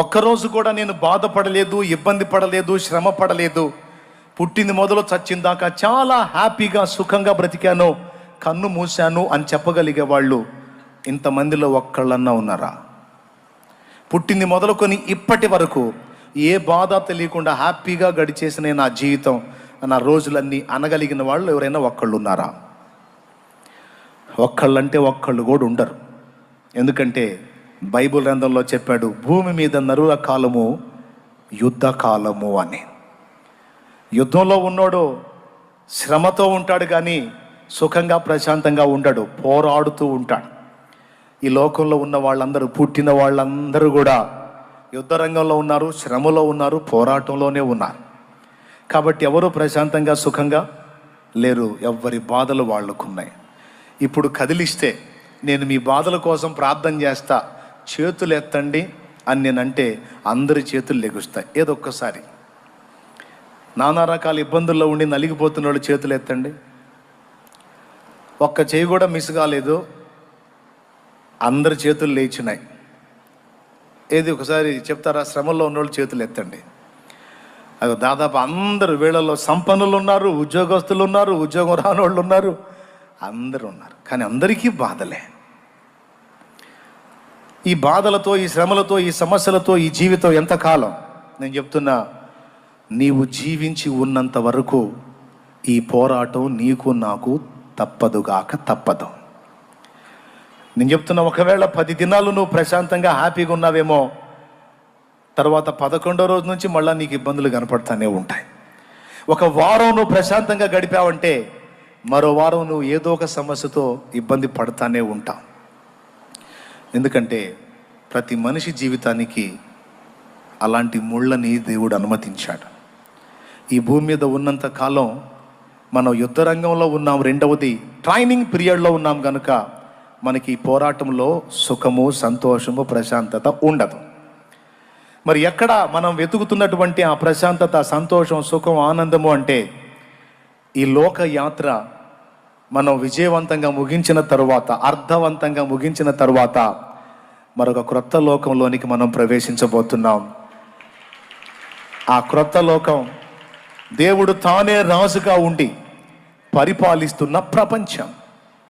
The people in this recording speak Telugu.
ఒక్కరోజు కూడా నేను బాధపడలేదు ఇబ్బంది పడలేదు శ్రమ పడలేదు. పుట్టింది మొదలు చచ్చిందాకా చాలా హ్యాపీగా సుఖంగా బ్రతికాను కన్ను మూశాను అని చెప్పగలిగే వాళ్ళు ఇంతమందిలో ఒక్కళ్ళన్నా ఉన్నారా? పుట్టింది మొదలుకొని ఇప్పటి వరకు ఏ బాధ తెలియకుండా హ్యాపీగా గడిచేసిన నా జీవితం నా రోజులన్నీ అనగలిగిన వాళ్ళు ఎవరైనా ఒక్కళ్ళు ఉన్నారా ఒక్కళ్ళంటే ఒక్కళ్ళు కూడా ఉండరు. ఎందుకంటే బైబిల్ గ్రంథంలో చెప్పాడు భూమి మీద నరుల కాలము యుద్ధ కాలము అని. యుద్ధంలో ఉన్నోడు శ్రమతో ఉంటాడు కానీ సుఖంగా ప్రశాంతంగా ఉండడు పోరాడుతూ ఉంటాడు. ఈ లోకంలో ఉన్న వాళ్ళందరూ పుట్టిన వాళ్ళందరూ కూడా యుద్ధ రంగంలో ఉన్నారు శ్రమలో ఉన్నారు పోరాటంలోనే ఉన్నారు. కాబట్టి ఎవరు ప్రశాంతంగా సుఖంగా లేరు ఎవరి బాధలు వాళ్ళకున్నాయి. ఇప్పుడు కదిలిస్తే నేను మీ బాధల కోసం ప్రార్థన చేస్తా చేతులు ఎత్తండి అని నేనంటే అందరి చేతులు లెగుస్తాయి. ఏదో ఒక్కసారి నానా రకాల ఇబ్బందుల్లో ఉండి నలిగిపోతున్న వాళ్ళు చేతులు ఎత్తండి ఒక్క చేయి కూడా మిస్ కాలేదు. అందరి చేతులు లేచినాయి. ఏది ఒకసారి చెప్తారా? శ్రమల్లో ఉన్నోళ్ళు చేతులు ఎత్తండి అది దాదాపు అందరు వీళ్ళలో సంపన్నులు ఉన్నారు ఉద్యోగస్తులు ఉన్నారు ఉద్యోగం రానోళ్ళు ఉన్నారు అందరూ ఉన్నారు కానీ అందరికీ బాధలే. ఈ బాధలతో ఈ శ్రమలతో ఈ సమస్యలతో ఈ జీవితం ఎంతకాలం నేను చెప్తున్నా నీవు జీవించి ఉన్నంత వరకు ఈ పోరాటం నీకు నాకు తప్పదుగాక తప్పదు. నేను చెప్తున్నా ఒకవేళ పది దినాలు నువ్వు ప్రశాంతంగా హ్యాపీగా ఉన్నావేమో తర్వాత పదకొండో రోజు నుంచి మళ్ళీ నీకు ఇబ్బందులు కనపడతానే ఉంటాయి. ఒక వారం నువ్వు ప్రశాంతంగా గడిపావంటే మరో వారం నువ్వు ఏదో ఒక సమస్యతో ఇబ్బంది పడతానే ఉంటావు. ఎందుకంటే ప్రతి మనిషి జీవితానికి అలాంటి ముళ్ళని దేవుడు అనుమతించాడు. ఈ భూమి మీద ఉన్నంత కాలం మనం యుద్ధ రంగంలో ఉన్నాం రెండవది ట్రైనింగ్ పీరియడ్లో ఉన్నాం కనుక మనకి ఈ పోరాటంలో సుఖము సంతోషము ప్రశాంతత ఉండదు. మరి ఎక్కడ మనం వెతుకుతున్నటువంటి ఆ ప్రశాంతత సంతోషం సుఖం ఆనందము అంటే ఈ లోక యాత్ర మనం విజయవంతంగా ముగించిన తరువాత అర్థవంతంగా ముగించిన తరువాత మరొక క్రొత్త లోకంలోనికి మనం ప్రవేశించబోతున్నాం. ఆ క్రొత్త లోకం దేవుడు తానే రాజుగా ఉండి పరిపాలిస్తున్న ప్రపంచం.